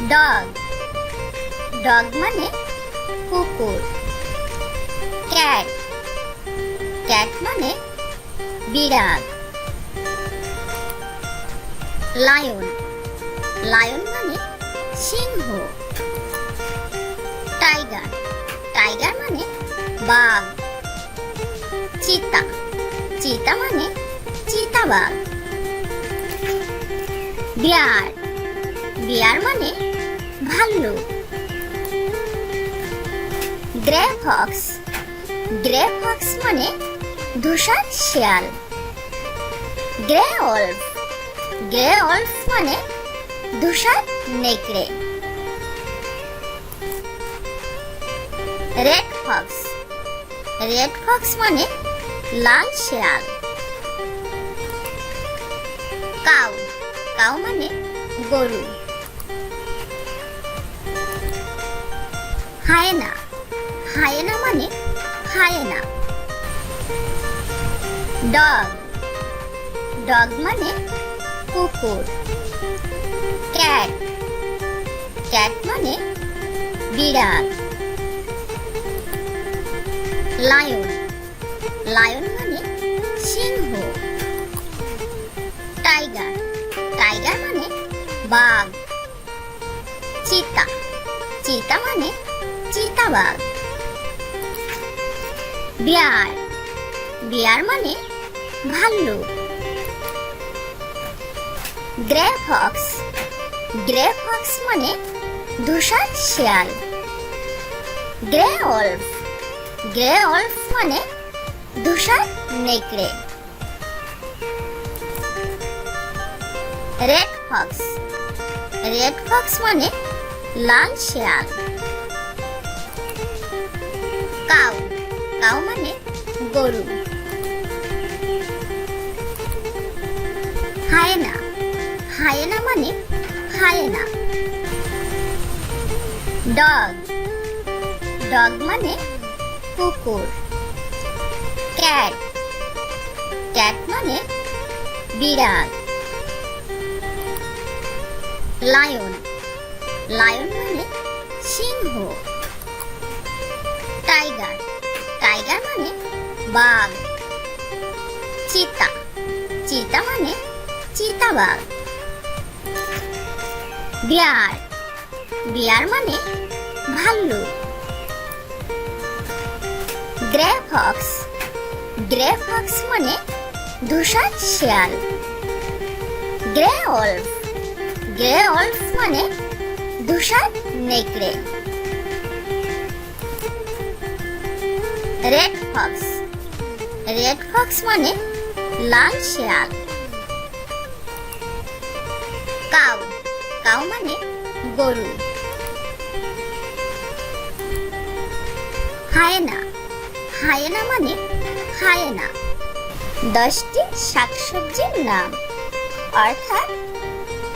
Dog. Dog মানে কুকুর। Cat. Cat মানে বিড়াল। লায়ন। লায়ন মানে সিংহ। টাইগার। টাইগার মানে বাঘ। চিতা। চিতা মানে চিতাবাঘ। বিয়ার। বিয়ার মানে ভাল্লুক। Grey fox. গ্রে ফক্স মানে ধূসর শিয়াল। Grey wolf. গ্রে ওলফ মানে ধূসর নেকড়ে। Red Fox. রেড ফক্স মানে লাল শিয়াল। কাউ। কাউ মানে গরু। হায়না। হায়না মানে হায়না। ডগ। ডগ মানে কুকুর। ক্যাট। ক্যাট মানে বিড়াল। লায়ন। লায়ন মানে সিংহ। টাইগার। টাইগার মানে বাঘ। চিতা। চিতা মানে চিতাবাঘ। বিয়ার। বিয়ার মানে ভাল্লুক। গ্রে ফক্স গ্রে ফক্স মানে ধূসর শিয়াল। গ্রে ওলফ গ্রে ওলফ মানে ধূসর নেকড়ে। রেড ফক্স রেড ফক্স মানে লাল শিয়াল। কাউ। কাউ মানে গরু। হায়না। হায়না মানে হায়না। ডগ। ডগ মানে কুকুর। ক্যাট। ক্যাট মানে বিড়াল। লায়ন। লায়ন মানে সিংহ। টাইগার টাইগার মানে বাঘ। চিতা চিতা মানে চিতাবাঘ। বিয়ার বিয়ার মানে ভাল্লুক। গ্রে ফক্স গ্রে ফক্স মানে ধূসর শিয়াল। গ্রে ওলফ গ্রে ওলফ মানে ধূসর নেকড়ে। রেড ফক্স রেড ফক্স মানে লাল শিয়াল। কাউ। কাউ মানে গরু। হায়না। হায়না মানে হায়না। দশটি শাকসবজির নাম। অর্থাৎ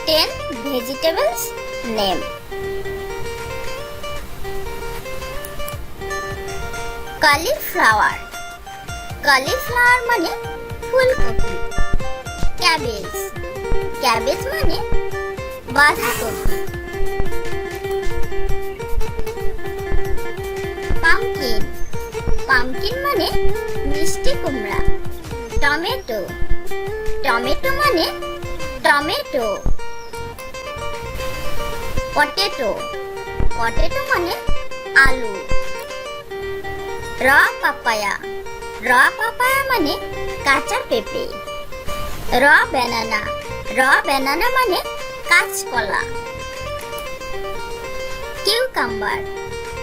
ten vegetables name cauliflower cauliflower মানে ফুলকপি। ক্যাবেজ ক্যাবেজ মানে বাঁধাকপি। পামকিন পামকিন মানে মিষ্টি কুমড়া। টমেটো টমেটো মানে টমেটো। পটেটো পটেটো মানে আলু। র পাপায়া। র পাপায়া মানে কাঁচা পেঁপে। র ব্যানানা। র ব্যানানা মানে কাঁচকলা। কিউকাম্বার।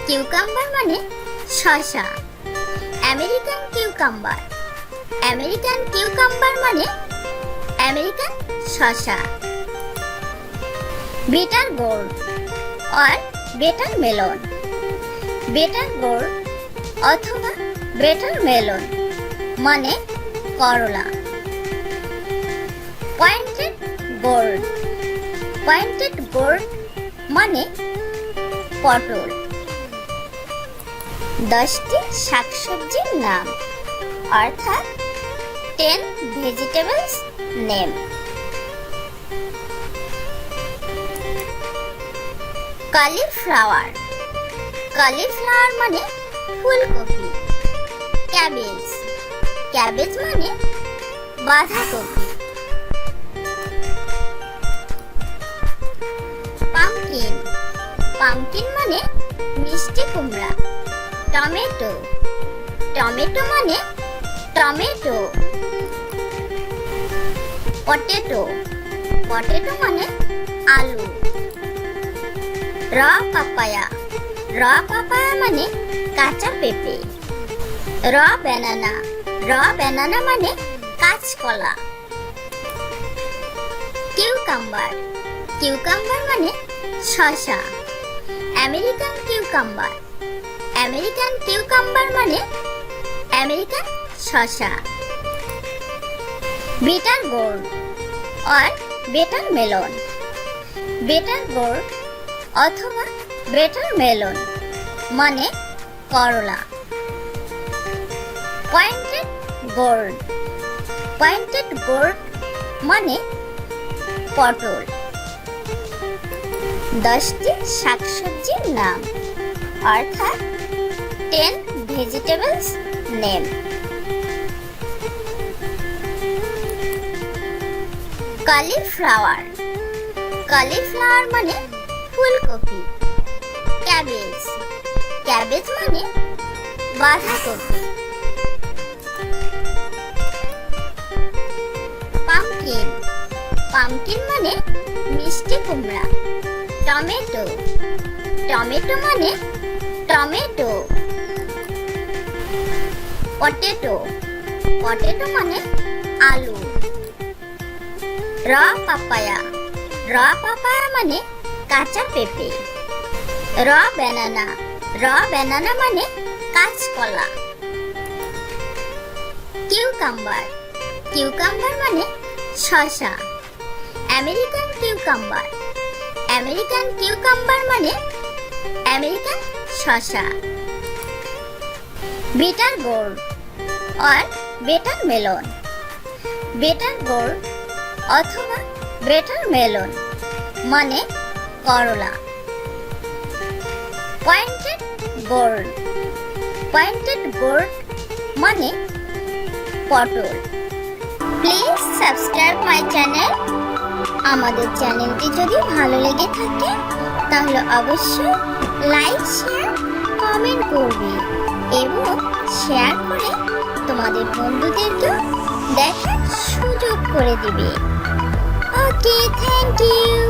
কিউকাম্বার মানে শসা। American cucumber. আমেরিকান কিউকাম্বার মানে আমেরিকান শসা। বিটার গোর্ড আর বেটার মেলন। বেটার গোর্ড অথবা বেটার মেলন মানে করলা। পয়েন্টেড গোর্ড পয়েন্টেড গোর্ড মানে পটল। দশটি শাকসবজির নাম, অর্থাৎ ten vegetables name cauliflower cauliflower মানে ফুলকপি। ক্যাবেজ। ক্যাবেজ মানে বাঁধাকপি। পামকিন। পামকিন মানে মিষ্টি কুমড়া। টমেটো। টমেটো মানে টমেটো। পটেটো। পটেটো মানে আলু। র পাপায়া। র পাপায়া মানে কাঁচা পেঁপে। র ব্যানানা। র ব্যানানা মানে কাঁচকলা। কিউকাম্বার। কিউকাম্বার মানে শসা। American cucumber. আমেরিকান কিউকাম্বার মানে আমেরিকান শসা। বেটার গোর্ড আর বেটার মেলন। বেটার গোর্ড অথবা বেটার মেলন মানে করলা। পয়েন্টেড গোর্ড পয়েন্টেড গোর্ড মানে পটল। দশটি শাকসবজির নাম, অর্থাৎ ten vegetables name cauliflower cauliflower মানে ফুলকপি। ক্যাবেজ ক্যাবেজ মানে? বাঁধাকপি পামকিন। পামকিন মানে মিষ্টি কুমড়া। টমেটো। টমেটো মানে টমেটো। পটেটো। পটেটো মানে আলু। র পাপায়া। র পাপায়া মানে কাঁচা পেঁপে। র ব্যানানা। র ব্যানানা মানে কাঁচকলা। কিউকাম্বার কিউকাম্বার মানে শসা। আমেরিকান কিউকাম্বার আমেরিকান কিউকাম্বার মানে আমেরিকান শসা। বেটার গোর্ড আর বেটার মেলন বেটার গোর্ড অথবা বেটার মেলন মানে করলা। পয়েন্টেড গোর্ড পয়েন্টেড গোর্ড মানে পটল। প্লিজ সাবস্ক্রাইব মাই চ্যানেল আমাদের চ্যানেলটি যদি ভালো লেগে থাকে, তাহলে অবশ্যই লাইক শেয়ার কমেন্ট করবে এবং শেয়ার করে তোমাদের বন্ধুদেরকেও দেখার সুযোগ করে দিবে। Okay thank you